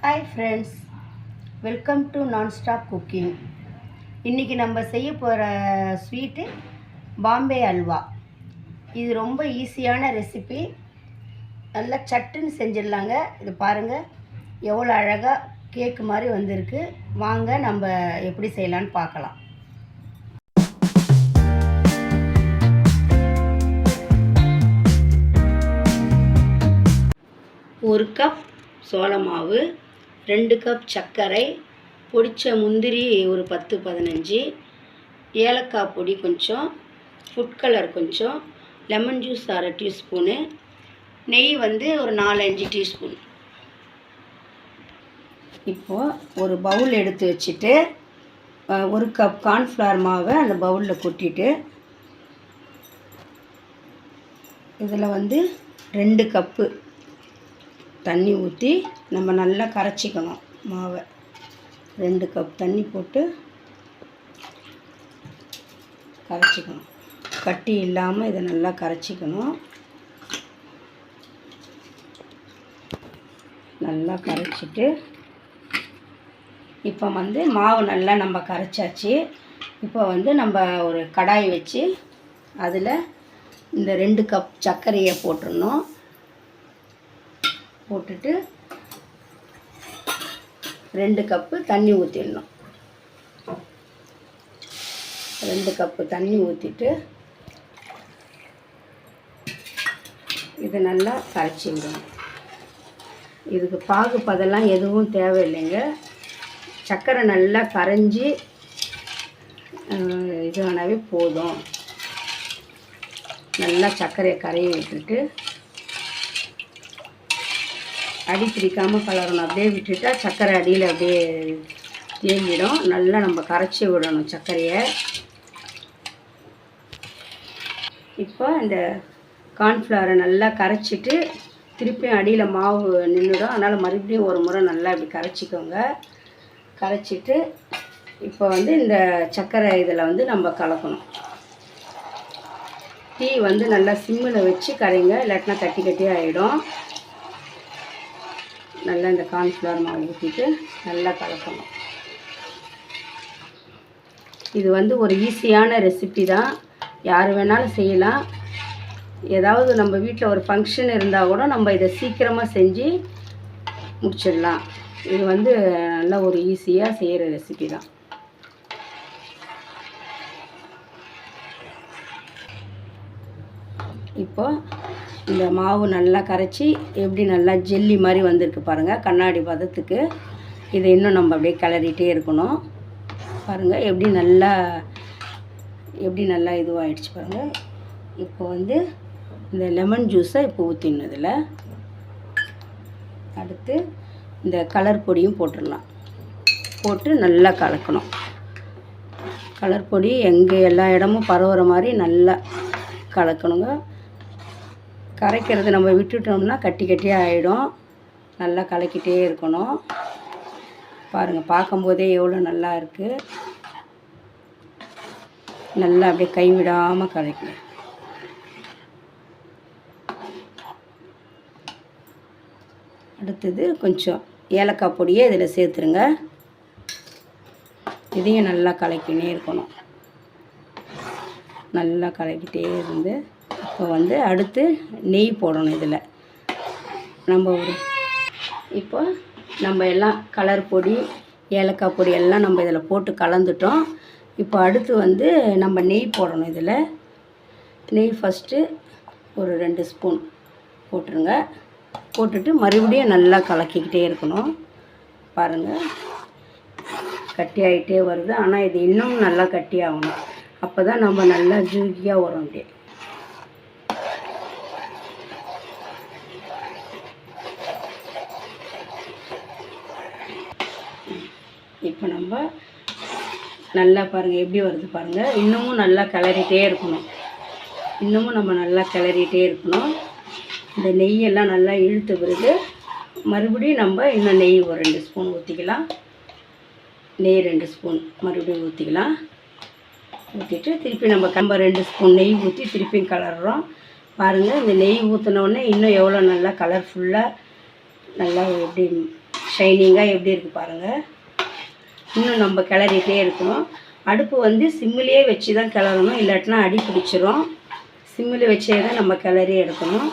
Hi friends welcome to nonstop cooking இன்றைக்கி நம்ம செய்ய போகிற ஸ்வீட்டு பாம்பே அல்வா. இது ரொம்ப ஈஸியான ரெசிபி நல்லா சட்டுன்னு செஞ்சிடலாங்க. இது பாருங்கள் எவ்வளோ அழகாக கேக்கு மாதிரி வந்திருக்கு. வாங்க நம்ம எப்படி செய்யலான்னு பார்க்கலாம். ஒரு கப் சோள மாவு ரெண்டு கப் சர்க்கரை பொடித்த முந்திரி ஒரு பத்து பதினஞ்சு ஏலக்காய் பொடி கொஞ்சம் ஃபுட் கலர் கொஞ்சம் லெமன் ஜூஸ் அரை டீஸ்பூனு நெய் வந்து ஒரு நாலஞ்சு டீஸ்பூன் இப்போது ஒரு பவுல் எடுத்து வச்சுட்டு ஒரு கப் கார்ன்ஃப்ளவர் மாவை அந்த பவுலில் கொட்டிட்டு இதில் வந்து ரெண்டு கப்பு தண்ணி ஊற்றி நம்ம நல்லா கரைச்சிக்கணும் மாவை. ரெண்டு கப் தண்ணி போட்டு கரைச்சிக்கணும் கட்டி இல்லாமல் இதை நல்லா கரைச்சிக்கணும். நல்லா கரைச்சிட்டு இப்போ வந்து மாவு நல்லா நம்ம கரைச்சாச்சு. இப்போ வந்து நம்ம ஒரு கடாய் வச்சு அதில் இந்த ரெண்டு கப் சர்க்கரையை போட்டுடணும். போட்டுட்டு ரெண்டு கப்பு தண்ணி ஊற்றிடணும் ரெண்டு கப்பு தண்ணி ஊற்றிட்டு இது நல்லா கரைச்சி விடணும் இதுக்கு பாகு பதெல்லாம் எதுவும் தேவையில்லைங்க. சர்க்கரை நல்லா கரைஞ்சி அஹ், இது போதும். நல்லா சர்க்கரையை கரைய விட்டுட்டு அடி பிடிக்காமல் கலரணும் அப்படியே விட்டுட்டா சர்க்கரை அடியில் அப்படியே தேங்கிடும். நல்லா நம்ம கரைச்சி விடணும் சர்க்கரையை இப்போ இந்த கார்ன்ஃப்ளவரை நல்லா கரைச்சிட்டு திருப்பியும் அடியில் மாவு நின்றுடும் அதனால் மறுபடியும் ஒரு முறை நல்லா இப்படி கரைச்சிக்கோங்க. கரைச்சிட்டு இப்போ வந்து இந்த சர்க்கரை இதில் வந்து நம்ம கலக்கணும். டீ வந்து நல்லா சிம்மில் வச்சு கரைங்க. இல்லாட்டினா கட்டி கட்டி ஆகிடும் நல்லா இந்த கார்ன்ஃப்ளவர் மாவு ஊற்றிட்டு நல்லா கலக்கணும். இது வந்து ஒரு ஈஸியான ரெசிபி தான். யார் வேணாலும் செய்யலாம். ஏதாவது நம்ம வீட்டில் ஒரு ஃபங்க்ஷன் இருந்தால் கூட நம்ம இதை சீக்கிரமாக செஞ்சு முடிச்சிடலாம். இது வந்து நல்ல ஒரு ஈஸியாக செய்கிற ரெசிபி தான். இப்போ இந்த மாவு நல்லா கரைச்சி எப்படி நல்லா ஜெல்லி மாதிரி வந்திருக்கு பாருங்கள் கண்ணாடி பதத்துக்கு. இதை இன்னும் நம்ம அப்படியே கிளறிட்டே இருக்கணும். பாருங்கள் எப்படி நல்லா எப்படி நல்லா இதுவாகிடுச்சு பாருங்கள் இப்போ வந்து இந்த லெமன் ஜூஸை இப்போ ஊற்றினதில் அடுத்து இந்த கலர் பொடியும் போட்டுடலாம். போட்டு நல்லா கலக்கணும். கலர் பொடி எங்கே எல்லா இடமும் பரவுகிற மாதிரி நல்லா கலக்கணுங்க. கரைக்கிறது நம்ம விட்டுட்டோம்னா கட்டி கட்டியே ஆகிடும் நல்லா கலக்கிட்டே இருக்கணும். பாருங்கள் பார்க்கும்போதே எவ்வளோ நல்லா இருக்குது நல்லா அப்படியே கைவிடாமல் கலக்கணும் அடுத்தது கொஞ்சம் ஏலக்காய் பொடியை இதில் சேர்த்துருங்க. இதையும் நல்லா கலக்கினே இருக்கணும். நல்லா கலக்கிட்டே இருந்து இப்போ வந்து அடுத்து நெய் போடணும் இதில். நம்ம ஒரு இப்போ நம்ம எல்லாம் கலர் பொடி ஏலக்காய் பொடி எல்லாம் நம்ம இதில் போட்டு கலந்துட்டோம். இப்போ அடுத்து வந்து நம்ம நெய் போடணும் இதில். நெய் ஃபஸ்ட்டு ஒரு ரெண்டு ஸ்பூன் போட்டுருங்க. போட்டுட்டு மறுபடியும் நல்லா கலக்கிக்கிட்டே இருக்கணும். பாருங்கள் கட்டி ஆகிட்டே வருது. ஆனால் இது இன்னும் நல்லா கட்டி ஆகணும். அப்போ தான் நம்ம நல்லா ஜூகியாக வரும் அப்படியே. இப்போ நம்ம நல்லா பாருங்கள் எப்படி வருது பாருங்கள் இன்னமும் நல்லா கிளறிட்டே இருக்கணும். இன்னமும் நம்ம நல்லா கிளறிட்டே இருக்கணும். இந்த நெய்யெல்லாம் நல்லா இழுத்து பிறகு மறுபடியும் நம்ம இன்னும் நெய் ஒரு ரெண்டு ஸ்பூன் ஊற்றிக்கலாம் நெய் ரெண்டு ஸ்பூன் மறுபடியும் ஊற்றிக்கலாம் ஊற்றிட்டு திருப்பி நம்ம கம்ப ரெண்டு ஸ்பூன் நெய் ஊற்றி திருப்பியும் கலர்றோம் பாருங்கள் இந்த நெய் ஊற்றினோடனே இன்னும் எவ்வளோ நல்லா கலர்ஃபுல்லாக நல்லா எப்படி ஷைனிங்காக எப்படி இருக்குது பாருங்கள் இன்னும் நம்ம கிளறிட்டே இருக்கணும். அடுப்பு வந்து சிம்மிலே வச்சு தான் கிளறணும். இல்லாட்டினா அடி பிடிச்சிரும். சிம்மில் வச்சே தான் நம்ம கிளறி எடுக்கணும்.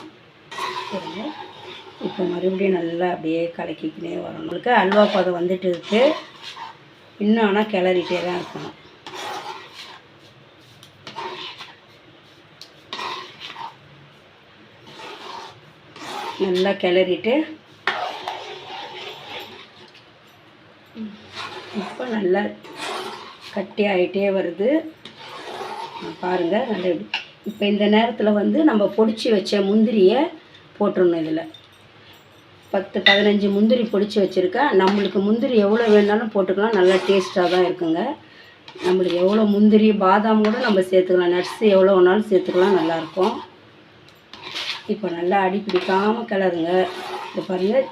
இப்போ மறுபடியும் நல்லா அப்படியே கலக்கிக்கினே வரணும். நம்மளுக்கு அல்வா பதம் வந்துட்டு இருக்கு. இன்னும் ஆனால் கிளறிட்டே தான் இருக்கணும். நல்லா கிளறிட்டு இப்போ நல்லா கட்டி ஆகிட்டே வருது. பாருங்கள் நல்ல இப்போ இந்த நேரத்தில் வந்து நம்ம பொடிச்சு வச்ச முந்திரியை போட்டுடணும் இதில். பத்து பதினஞ்சு முந்திரி பொடிச்சு வச்சுருக்கேன் நம்மளுக்கு முந்திரி எவ்வளோ வேணாலும் போட்டுக்கலாம். நல்லா டேஸ்ட்டாக தான் இருக்குங்க. நம்மளுக்கு எவ்வளோ முந்திரி பாதாம் கூட நம்ம சேர்த்துக்கலாம். நட்ஸு எவ்வளோ வேணாலும் சேர்த்துக்கலாம். நல்லாயிருக்கும் இப்போ நல்லா அடி பிடிக்காமல் கிளறுங்க. இது பாருங்கள்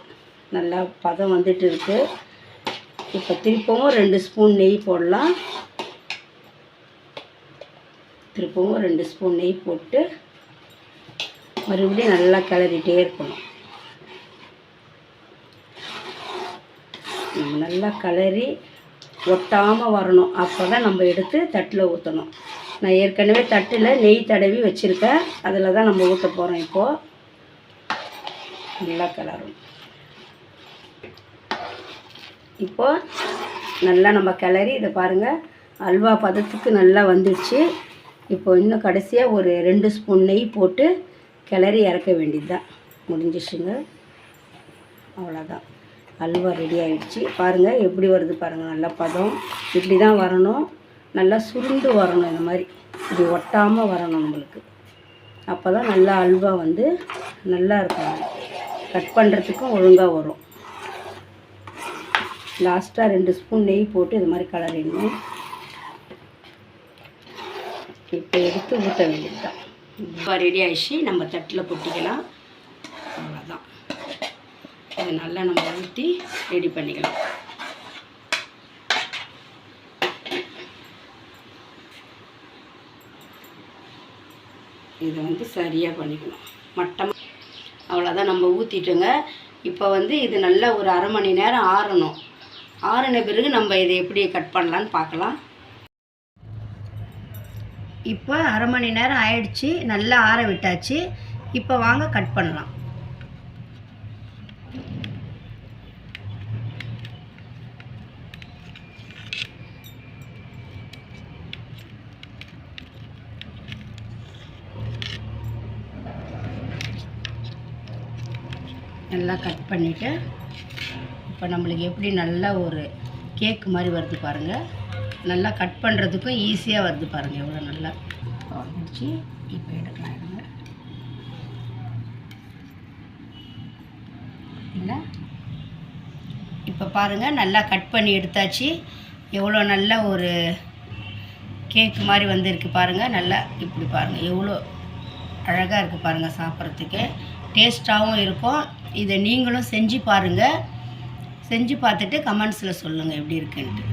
நல்லா பதம் வந்துட்டு இருக்குது இப்போ திருப்பவும் ரெண்டு ஸ்பூன் நெய் போடலாம். திருப்பவும் ரெண்டு ஸ்பூன் நெய் போட்டு மறுபடியும் நல்லா கிளறிட்டே இருக்கணும். நல்லா கலரி ஒட்டாமல் வரணும். அப்போ தான் நம்ம எடுத்து தட்டில் ஊற்றணும் நான் ஏற்கனவே தட்டில் நெய் தடவி வச்சுருக்கேன். அதில் தான் நம்ம ஊற்ற போகிறோம் இப்போது நல்லா கலரும் இப்போது நல்லா நம்ம கிளறி இதை பாருங்கள் அல்வா பதத்துக்கு நல்லா வந்துடுச்சு. இப்போ இன்னும் கடைசியாக ஒரு ரெண்டு ஸ்பூன் நெய் போட்டு கிளறி இறக்க வேண்டியது தான் முடிஞ்சிச்சுங்க. அவ்வளோதான் அல்வா ரெடி ஆகிடுச்சு பாருங்கள் எப்படி வருது பாருங்கள் நல்லா பதம். இப்படி தான் வரணும். நல்லா சுருண்டு வரணும் இந்த மாதிரி. இப்படி ஒட்டாமல் வரணும் நம்மளுக்கு. அப்போ தான் நல்லா அல்வா வந்து நல்லா இருக்கும். கட் பண்ணுறதுக்கும் ஒழுங்காக வரும். லாஸ்ட்டாக ரெண்டு ஸ்பூன் நெய் போட்டு இது மாதிரி கலரிடணும். இப்போ எடுத்து ஊற்ற வேண்டியது தான் இப்போ ரெடி ஆகிடுச்சு நம்ம தட்டில் கொட்டிக்கலாம் அவ்வளோதான் இதை நல்லா நம்ம ஊற்றி ரெடி பண்ணிக்கலாம். இதை வந்து சரியாக பண்ணிக்கணும். மட்டம் அவ்வளோதான் நம்ம ஊற்றிட்டோங்க இப்போ வந்து இது நல்லா ஒரு அரை மணி நேரம் ஆறணும். ஆறின பிறகு நம்ம இதை எப்படி கட் பண்ணலான்னு பார்க்கலாம். இப்போ அரை மணி நேரம் ஆயிடுச்சு நல்லா ஆற விட்டாச்சு. இப்போ வாங்க கட் பண்ணலாம். நல்லா கட் பண்ணிவிட்டு இப்போ நம்மளுக்கு எப்படி நல்லா ஒரு கேக் மாதிரி வருது பாருங்கள் நல்லா கட் பண்ணுறதுக்கும் ஈஸியாக வருது பாருங்கள் எவ்வளோ நல்லா. வந்துச்சு இப்போ எடுக்கலாம் எடுங்க. இல்லை? இப்போ பாருங்கள் நல்லா கட் பண்ணி எடுத்தாச்சு. எவ்வளோ நல்ல ஒரு கேக் மாதிரி வந்திருக்கு பாருங்கள் நல்லா இப்படி பாருங்கள் எவ்வளோ அழகாக இருக்குது பாருங்கள் சாப்பிட்றதுக்கு. டேஸ்ட்டாகவும் இருக்கும். இதை நீங்களும் செஞ்சு பாருங்கள் செஞ்சு பார்த்துட்டு கமெண்ட்ஸில் சொல்லுங்கள் எப்படி இருக்குன்ட்டு.